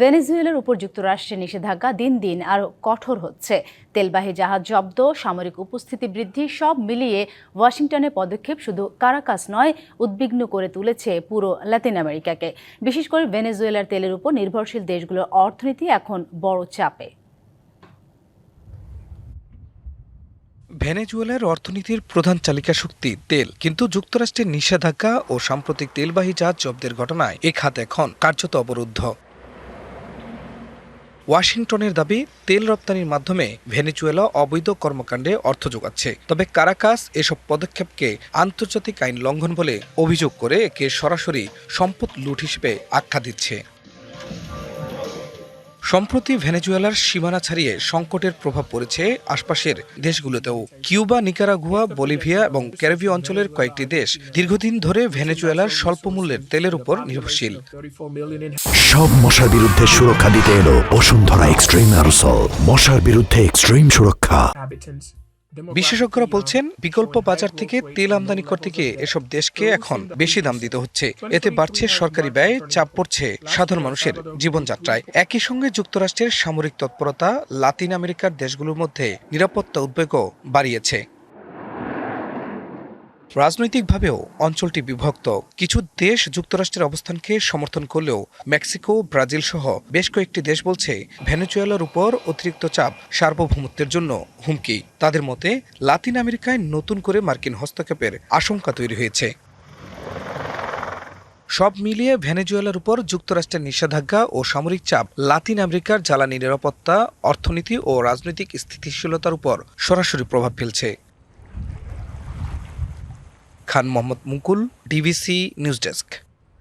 ভেনেজুয়েলার উপর যুক্তরাষ্ট্রের নিষেধাজ্ঞা দিন দিন আরও কঠোর হচ্ছে। তেলবাহী জাহাজ জব্দ, সামরিক উপস্থিতি বৃদ্ধি, সব মিলিয়ে ওয়াশিংটনের পদক্ষেপ শুধু কারাকাস নয়, উদ্বিগ্ন করে তুলেছে পুরো লাতিন আমেরিকাকে। বিশেষ করে ভেনেজুয়েলার তেলের উপর নির্ভরশীল দেশগুলোর অর্থনীতি এখন বড় চাপে। ভেনেজুয়েলার অর্থনীতির প্রধান চালিকা শক্তি তেল। কিন্তু যুক্তরাষ্ট্রের নিষেধাজ্ঞা ও সাম্প্রতিক তেলবাহী জাহাজ জব্দের ঘটনায় এ খাত এখন কার্যত অবরুদ্ধ। ওয়াশিংটনের দাবি, তেল রপ্তানির মাধ্যমে ভেনেচুয়েলা অবৈধ কর্মকাণ্ডে অর্থ যোগাচ্ছে। তবে কারাকাস এসব পদক্ষেপকে আন্তর্জাতিক আইন লঙ্ঘন বলে অভিযোগ করে একে সরাসরি সম্পদ লুট হিসেবে আখ্যা দিচ্ছে। সম্প্রতি ভেনেজুয়েলার সীমানা ছাড়িয়ে সংকটের প্রভাব পড়েছে আশপাশের দেশগুলোতেও। কিউবা নিকারাগুয়া বলিভিয়া এবং ক্যারিবীয় অঞ্চলের কয়েকটি দেশ দীর্ঘদিন ধরে ভেনেজুয়েলার স্বল্প মূল্যের তেলের উপর নির্ভরশীল। সব মশার বিরুদ্ধে সুরক্ষা দিতে এলো বসুন্ধরা এক্সট্রিম মশার বিরুদ্ধে এক্সট্রিম সুরক্ষা। বিশেষজ্ঞরা বলছেন, বিকল্প বাজার থেকে তেল আমদানি করতে গিয়ে এসব দেশকে এখন বেশি দাম দিতে হচ্ছে। এতে বাড়ছে সরকারি ব্যয়, চাপ পড়ছে সাধারণ মানুষের জীবনযাত্রায়। একই সঙ্গে যুক্তরাষ্ট্রের সামরিক তৎপরতা, লাতিন আমেরিকার দেশগুলোর মধ্যে নিরাপত্তা উদ্বেগও বাড়িয়েছে। রাজনৈতিকভাবেও অঞ্চলটি বিভক্ত। কিছু দেশ যুক্তরাষ্ট্রের অবস্থানকে সমর্থন করলেও মেক্সিকো, ব্রাজিল সহ বেশ কয়েকটি দেশ বলছে ভেনেজুয়েলার উপর অতিরিক্ত চাপ সার্বভৌমত্বের জন্য হুমকি। তাদের মতে, লাতিন আমেরিকায় নতুন করে মার্কিন হস্তক্ষেপের আশঙ্কা তৈরি হয়েছে। সব মিলিয়ে ভেনেজুয়েলার উপর যুক্তরাষ্ট্রের নিষেধাজ্ঞা ও সামরিক চাপ লাতিন আমেরিকার জ্বালানি নিরাপত্তা, অর্থনীতি ও রাজনৈতিক স্থিতিশীলতার উপর সরাসরি প্রভাব ফেলছে। Khan Mohammad Mukul DBC news desk.